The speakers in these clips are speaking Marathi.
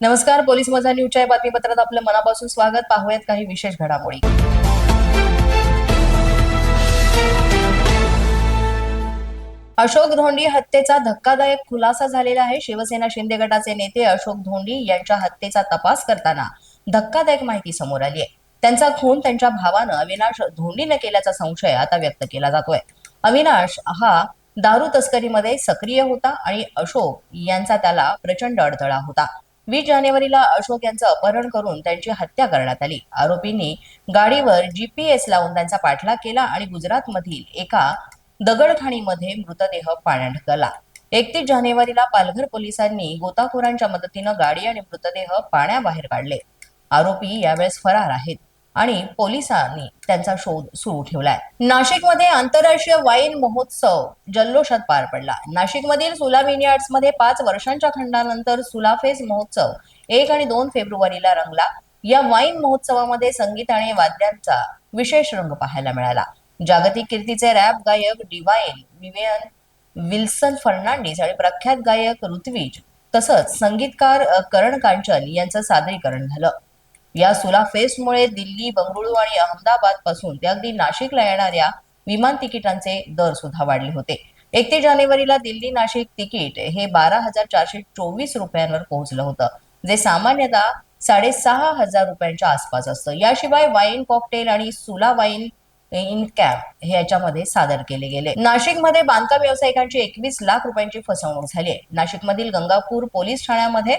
नमस्कार पोलीस मजा न्यूजच्या या बातमीपत्रात आपलं मनापासून स्वागत. पाहूयात काही विशेष घडामोडी. अशोक धोंडी हत्येचा धक्कादायक खुलासा झालेला आहे. शिवसेना शिंदे गटाचे नेते अशोक धोंडी यांच्या हत्येचा तपास करताना धक्कादायक माहिती समोर आली आहे. त्यांचा खून त्यांच्या भावानं अविनाश धोंडीने केल्याचा संशय आता व्यक्त केला जातोय. अविनाश हा दारू तस्करीमध्ये सक्रिय होता आणि अशोक यांचा त्याला प्रचंड अडथळा होता. वीस जानेवारीला अशोक यांचं अपहरण करून त्यांची हत्या करण्यात आली. आरोपींनी गाडीवर जीपीएस लावून त्यांचा पाठलाग केला आणि गुजरातमधील एका दगडखाणीमध्ये मृतदेह पाण्यात ढकलला एकतीस जानेवारीला पालघर पोलिसांनी गोताखोरांच्या मदतीनं गाडी आणि मृतदेह पाण्याबाहेर काढले. आरोपी यावेळेस फरार आहेत. आणि पोलिसांनी त्यांचा शोध सुरू ठेवलाय. नाशिकमध्ये आंतरराष्ट्रीय वाईन महोत्सव जल्लोषात पार पडला. नाशिकमधील सुला विनियार्ड्समध्ये पाच वर्षांच्या खंडानंतर सुलाफेस महोत्सव एक आणि दोन फेब्रुवारीला रंगला. या वाईन महोत्सवामध्ये संगीत आणि वाद्यांचा विशेष रंग पाहायला मिळाला. जागतिक कीर्तीचे रॅप गायक डिवाईन विवेयन विल्सन फर्नांडिस आणि प्रख्यात गायक ऋत्विज तसंच संगीतकार करण कांचन यांचं सादरीकरण झालं. या सुला फेस्टमुळे दिल्ली बंगळुरू आणि अहमदाबादपासून ते अगदी नाशिकला येणाऱ्या विमान तिकिटांचे दर सुद्धा वाढले होते. एकतीस जानेवारीला दिल्ली नाशिक तिकीट हे बारा हजार चारशे चोवीस रुपयांवर पोहोचलं होतं जे सामान्यतः साडेसहा हजार रुपयांच्या आसपास असतं. याशिवाय वाईन कॉकटेल आणि सुला वाईन इन कॅम्प हे याच्यामध्ये सादर केले गेले. नाशिकमध्ये बांधकाम व्यावसायिकांची एकवीस लाख रुपयांची फसवणूक झाली आहे. नाशिकमधील गंगापूर पोलीस ठाण्यामध्ये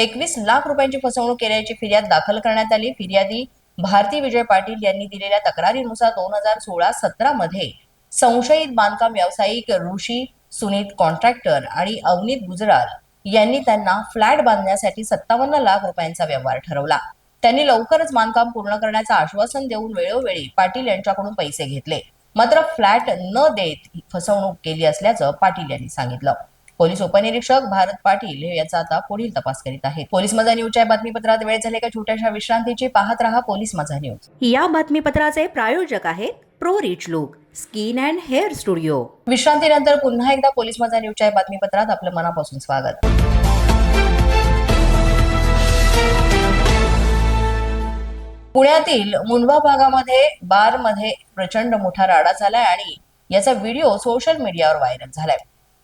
एकवीस लाख रुपयांची फसवणूक केल्याची फिर्याद दाखल करण्यात आली. फिर्यादी भारती विजय पाटील यांनी दिलेल्या तक्रारीनुसार दोन हजार सोळा सतरा मध्ये संशयित बांधकाम व्यावसायिक ऋषी सुनीत कॉन्ट्रॅक्टर आणि अवनीत गुजराल यांनी त्यांना फ्लॅट बांधण्यासाठी सत्तावन्न लाख रुपयांचा व्यवहार ठरवला. त्यांनी लवकरच बांधकाम पूर्ण करण्याचं आश्वासन देऊन वेळोवेळी पाटील यांच्याकडून पैसे घेतले. मात्र फ्लॅट न देत फसवणूक केली असल्याचं पाटील यांनी सांगितलं. पोलीस उपनिरीक्षक भारत पाटील हे याचा आता पुढील तपास करीत आहेत. पोलीस माझा न्यूजच्या बातमीपत्रात वेळ झाले का छोट्याशा विश्रांतीची पाहत रहा पोलीस माझा न्यूज. या बातमीपत्राचे प्रायोजक आहेत pro rich look skin and hair studio. विश्रांतीनंतर पुन्हा एकदा पोलीस माझा न्यूजच्या बातमीपत्रात आपलं मनापासून स्वागत. पुण्यातील मुंडवा भागामध्ये बारमध्ये प्रचंड मोठा राडा झालाय आणि याचा व्हिडिओ सोशल मीडियावर व्हायरल झालाय.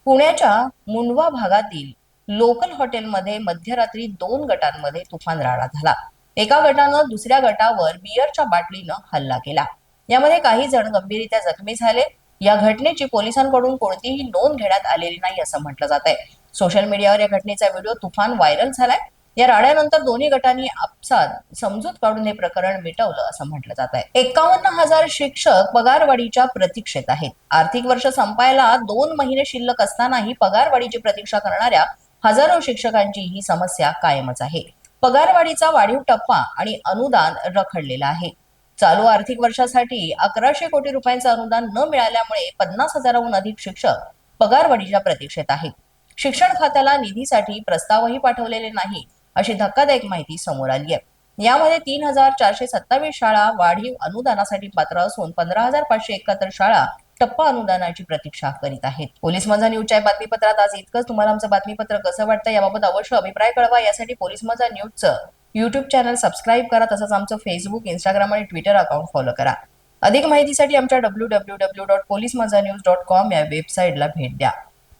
पुण्याच्या मुंडवा भागातील लोकल हॉटेलमध्ये मध्यरात्री दोन गटांमध्ये तुफान राडा झाला. एका गटानं दुसऱ्या गटावर बियरच्या बाटलीनं हल्ला केला. यामध्ये काही जण गंभीररित्या जखमी झाले. या घटनेची पोलिसांकडून कोणतीही नोंद घेण्यात आलेली नाही असं म्हटलं जात आहे सोशल मीडियावर या घटनेचा व्हिडिओ तुफान व्हायरल झालाय. या राड्यानंतर दोन्ही गटांनी आपसात समजूत काढून हे प्रकरण मिटवलं असं म्हटलं जात आहे. एकावन्न हजार शिक्षक पगारवाढीच्या प्रतीक्षेत आहेत. आर्थिक वर्ष संपायला दोन महिने शिल्लक असतानाही पगारवाढीची प्रतीक्षा करणाऱ्या हजारो शिक्षकांची ही समस्या कायमच आहे. पगारवाढीचा वाढीव टप्पा आणि अनुदान रखडलेलं आहे. चालू आर्थिक वर्षासाठी अकराशे कोटी रुपयांचं अनुदान न मिळाल्यामुळे पन्नास हजाराहून अधिक शिक्षक पगारवाढीच्या प्रतीक्षेत आहेत. शिक्षण खात्याला निधीसाठी प्रस्तावही पाठवलेले नाही. अशी धक्कादायक माहिती समोर आली आहे. यामध्ये तीन हजार चारशे सत्तावीस शाळा वाढीव अनुदानासाठी पात्र असून पंधरा हजार पाचशे एकाहत्तर शाळा टप्पा अनुदानाची प्रतीक्षा करीत आहेत. पोलीस माझा न्यूजच्या बातमीपत्रात आज इतकंच. तुम्हाला आमचं बातमीपत्र कसं वाटतं याबाबत अवश्य अभिप्राय कळवा. यासाठी पोलीस माझा न्यूजचं युट्यूब चॅनल सबस्क्राईब करा. तसंच आमचं फेसबुक इंस्टाग्राम आणि ट्विटर अकाउंट फॉलो करा. अधिक माहितीसाठी आमच्या W W W dot police Majha news dot com या वेबसाईटला भेट द्या.